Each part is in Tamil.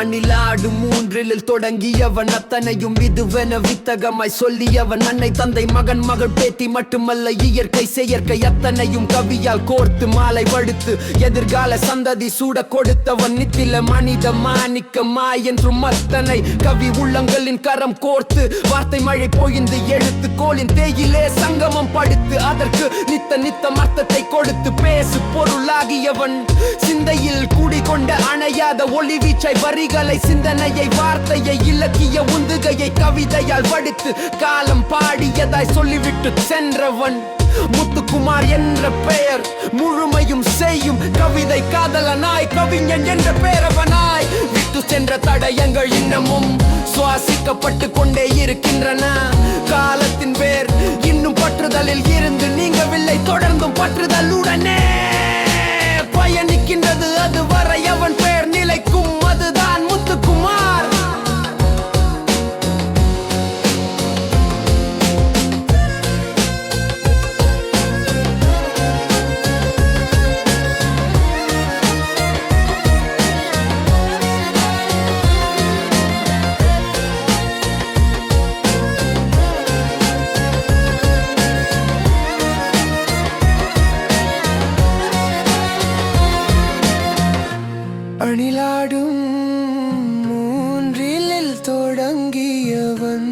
அணிலாடு மூன்றில் தொடங்கியவன் அத்தனையும் இதுவென வித்தகமாய் சொல்லியவன் அன்னை தந்தை மகன் மகள் பேத்தி மட்டுமல்ல இயற்கை செயற்கை அத்தனையும் கவியால் கோர்த்து மாலை வடுத்து எதிர்கால சந்ததி சூட கொடுத்தவன் நித்தில மனித மா என்றும் அத்தனை கவி உள்ளங்களின் கரம் கோர்த்து வார்த்தை மழை பொய்ந்து எழுத்து கோலின் தேயிலே சங்கமம் படுத்து அதற்கு நித்த நித்த அர்த்தத்தை கொடுத்து பேசு பொருளாகியவன் சிந்தையில் கூடிக்கொண்ட அணையாத ஒளி வீச்சை வரிகளை சிந்தனையை வார்த்தையை இலக்கிய உந்துகையை கவிதையால் வடித்து காலம் பாடியதாய் சொல்லிவிட்டு சென்றவன் முத்துக்குமார் என்ற பெயர். முழுமையும் செய்யும் கவிதை காதலனாய் கவிஞன் என்ற பேரவனாய். விட்டு சென்ற தடயங்கள் இன்னமும் சுவாசிக்கப்பட்டு கொண்டே இருக்கின்றன. காலத்தின் பேர் இன்னும் பற்றுதலில் இருந்து நீங்கவில்லை தொடர்ந்தும் அணிலாடும் மூன்றில் தொடங்கியவன்.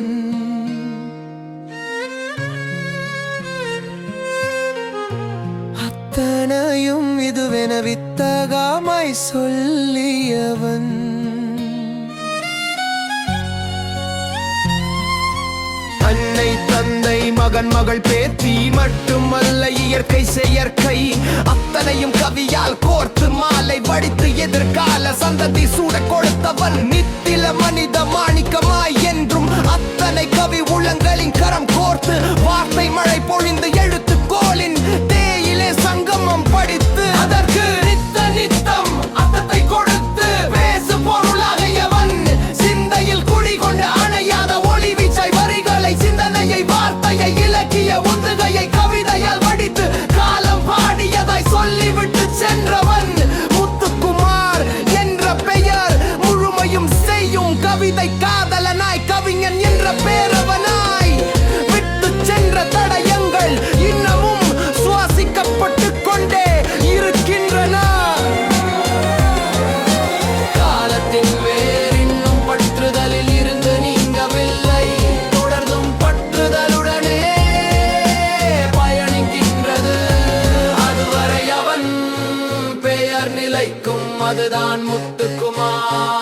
அத்தனையும் இதுவென வித்தகாமாய் சொல்லியவன். அன்னை தந்தை மகன் மகள் பேத்தி மட்டுமல்ல இயற்கை செயற்கை படித்து எதிர்கால சந்ததி சூட கொடுத்தவன் நித்தில மனித மாணிக்கமாய் என்றும் அத்தனை கவி உள்ளங்களின் கரம் கோர்த்து வார்த்தை மழை பொழிந்து அதுதான் முத்துக்குமார்.